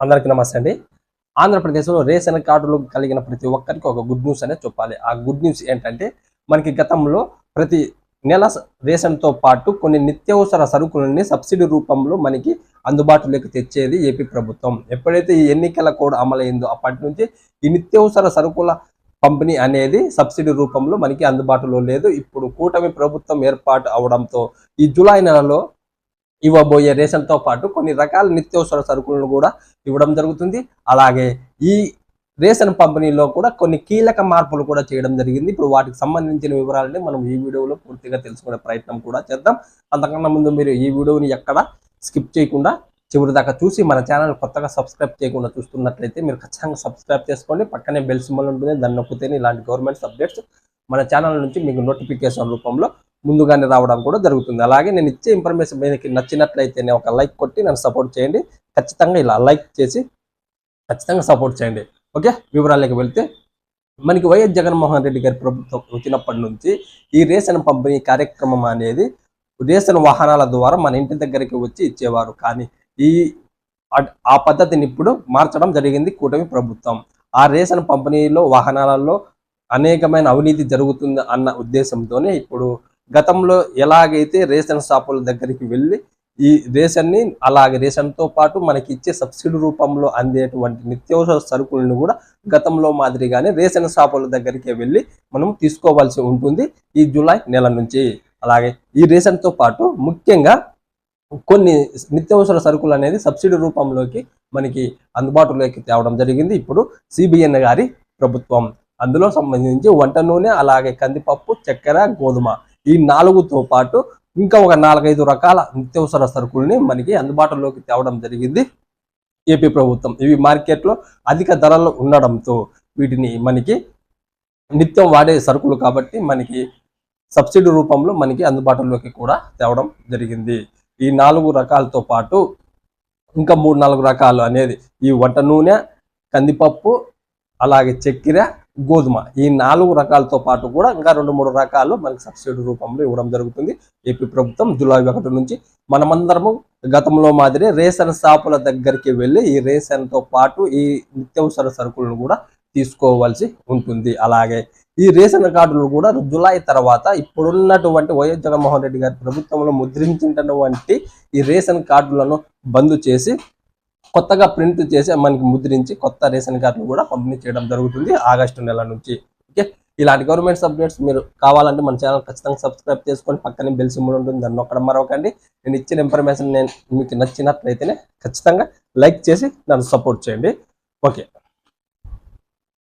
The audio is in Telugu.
అందరికీ నమస్తే అండి. ఆంధ్రప్రదేశ్లో రేషన్ కార్డులు కలిగిన ప్రతి ఒక్కరికి ఒక గుడ్ న్యూస్ అనేది చెప్పాలి. ఆ గుడ్ న్యూస్ ఏంటంటే మనకి గతంలో ప్రతి నెల రేషన్తో పాటు కొన్ని నిత్యావసర సరుకులని సబ్సిడీ రూపంలో మనకి అందుబాటులోకి తెచ్చేది ఏపీ ప్రభుత్వం. ఎప్పుడైతే ఈ ఎన్నికల కోడ్ అమలైందో అప్పటి నుంచి ఈ నిత్యావసర సరుకుల పంపిణీ అనేది సబ్సిడీ రూపంలో మనకి అందుబాటులో లేదు. ఇప్పుడు కూటమి ప్రభుత్వం ఏర్పాటు అవడంతో ఈ జూలై నెలలో ఇవ్వబోయే రేషన్తో పాటు కొన్ని రకాల నిత్యావసర సరుకులను కూడా ఇవ్వడం జరుగుతుంది. అలాగే ఈ రేషన్ పంపిణీలో కూడా కొన్ని కీలక మార్పులు కూడా చేయడం జరిగింది. ఇప్పుడు వాటికి సంబంధించిన వివరాలని మనం ఈ వీడియోలో పూర్తిగా తెలుసుకునే ప్రయత్నం కూడా చేద్దాం. అంతకన్నా ముందు మీరు ఈ వీడియోని ఎక్కడ స్కిప్ చేయకుండా చివరి దాకా చూసి మన ఛానల్ కొత్తగా సబ్స్క్రైబ్ చేయకుండా చూస్తున్నట్లయితే మీరు ఖచ్చితంగా సబ్స్క్రైబ్ చేసుకోండి. పక్కనే బెల్ సింబల్ ఉంటుంది. దాన్ని నొక్కితేనే ఇలాంటి గవర్నమెంట్ అప్డేట్స్ మన ఛానల్ నుంచి మీకు నోటిఫికేషన్ రూపంలో ముందుగానే రావడం కూడా జరుగుతుంది. అలాగే నేను ఇచ్చే ఇన్ఫర్మేషన్ మీకు నచ్చినట్లయితే నేను ఒక లైక్ కొట్టి నన్ను సపోర్ట్ చేయండి. ఖచ్చితంగా ఇలా లైక్ చేసి ఖచ్చితంగా సపోర్ట్ చేయండి. ఓకే వివరాలకు వెళ్తే మనకి వైఎస్ జగన్మోహన్ రెడ్డి గారి ప్రభుత్వం వచ్చినప్పటి నుంచి ఈ రేషన్ పంపిణీ కార్యక్రమం అనేది రేషన్ వాహనాల ద్వారా మన ఇంటి దగ్గరికి వచ్చి ఇచ్చేవారు. కానీ ఈ ఆ పద్ధతిని ఇప్పుడు మార్చడం జరిగింది కూటమి ప్రభుత్వం. ఆ రేషన్ పంపిణీలో వాహనాలలో అనేకమైన అవినీతి జరుగుతుంది అన్న ఉద్దేశంతోనే ఇప్పుడు గతంలో ఎలాగైతే రేషన్ షాపుల దగ్గరికి వెళ్ళి ఈ రేషన్ని అలాగే రేషన్తో పాటు మనకి ఇచ్చే సబ్సిడీ రూపంలో అందేటువంటి నిత్యావసర సరుకులను కూడా గతంలో మాదిరిగానే రేషన్ షాపుల దగ్గరికి వెళ్ళి మనం తీసుకోవాల్సి ఉంటుంది ఈ జూలై నెల నుంచి. అలాగే ఈ రేషన్తో పాటు ముఖ్యంగా కొన్ని నిత్యావసర సరుకులు అనేది సబ్సిడీ రూపంలోకి మనకి అందుబాటులోకి తేవడం జరిగింది. ఇప్పుడు సిబిఎన్ గారి ప్రభుత్వం. అందులో సంబంధించి వంట నూనె అలాగే కందిపప్పు చక్కెర గోధుమ ఈ నాలుగుతో పాటు ఇంకా ఒక నాలుగైదు రకాల నిత్యావసర సరుకుల్ని మనకి అందుబాటులోకి తేవడం జరిగింది. ఏపీ ప్రభుత్వం ఇవి మార్కెట్లో అధిక ధరలు ఉండడంతో వీటిని మనకి నిత్యం వాడే సరుకులు కాబట్టి మనకి సబ్సిడీ రూపంలో మనకి అందుబాటులోకి కూడా తేవడం జరిగింది. ఈ నాలుగు రకాలతో పాటు ఇంకా మూడు నాలుగు రకాలు అనేది ఈ వంట నూనె కందిపప్పు అలాగే చక్కెర గోధుమ ఈ నాలుగు రకాలతో పాటు కూడా ఇంకా రెండు మూడు రకాలు మనకి సబ్సిడీ రూపంలో ఇవ్వడం జరుగుతుంది. ఏపీ ప్రభుత్వం జూలై ఒకటి నుంచి మనమందరము గతంలో మాదిరి రేషన్ షాపుల దగ్గరికి వెళ్ళి ఈ రేషన్తో పాటు ఈ నిత్యావసర సరుకులను కూడా తీసుకోవాల్సి ఉంటుంది. అలాగే ఈ రేషన్ కార్డులు కూడా జులై తర్వాత ఇప్పుడున్నటువంటి వైఎస్ జగన్మోహన్ రెడ్డి గారి ప్రభుత్వంలో ముద్రించినటువంటి ఈ రేషన్ కార్డులను బంద్ చేసి కొత్తగా ప్రింట్ చేసి మనకి ముద్రించి కొత్త రేషన్ కార్డులు కూడా పంపిణీ చేయడం జరుగుతుంది ఆగస్టు నెల నుంచి. ఓకే? ఇలాంటి గవర్నమెంట్ అప్డేట్స్ మీరు కావాలంటే మన ఛానల్ ఖచ్చితంగా సబ్స్క్రైబ్ చేసుకొని పక్కనే బెల్ సింబల్ ఉంటుంది. దాన్ని ఒక్కడ మరొకండి నేను ఇచ్చిన ఇన్ఫర్మేషన్ నేను మీకు నచ్చినట్లయితేనే ఖచ్చితంగా లైక్ చేసి నన్ను సపోర్ట్ చేయండి. ఓకే?